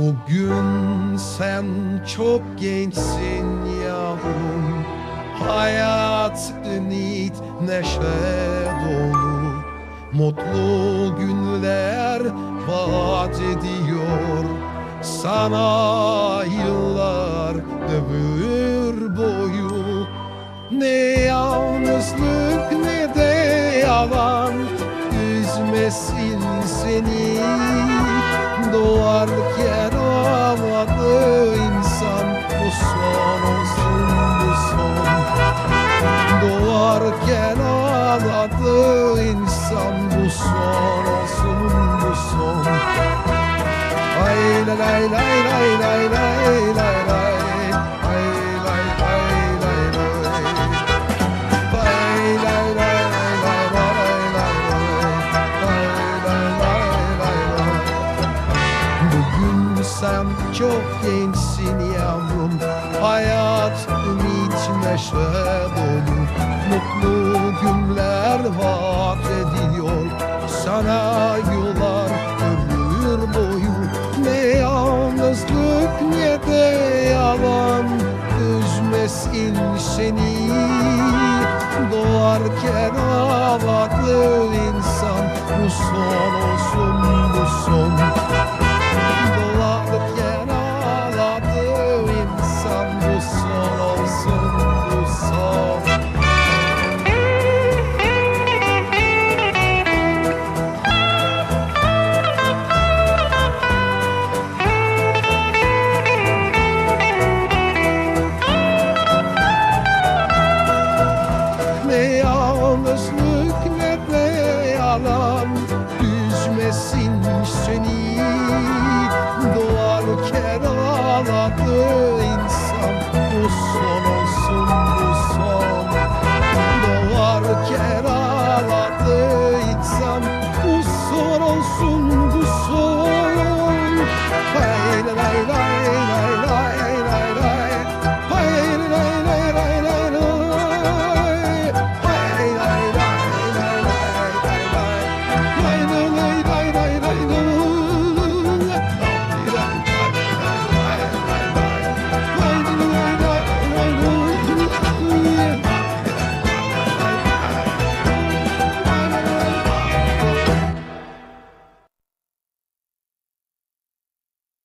Bugün sen çok gençsin yavrum. Hayat ümit neşe dolu. Mutlu günler vaat ediyor. Sana yıllar ömür boyu. Ne yalnızlık ne de yalan. Üzmesin seni Doğarken ağladı insan Bu son olsun bu son Ay lay lay lay lay lay lay lay lay sen çok gençsin yavrum Hayat ümit neşe dolu Mutlu günler vaat ediyor. Sana yıllar ömür boyu. Ne yalnızlık ne de yalan. Üzmesin seni Doğarken ağladı insan. Bu son olsun bu son yanlışlık ve yalan düşmesin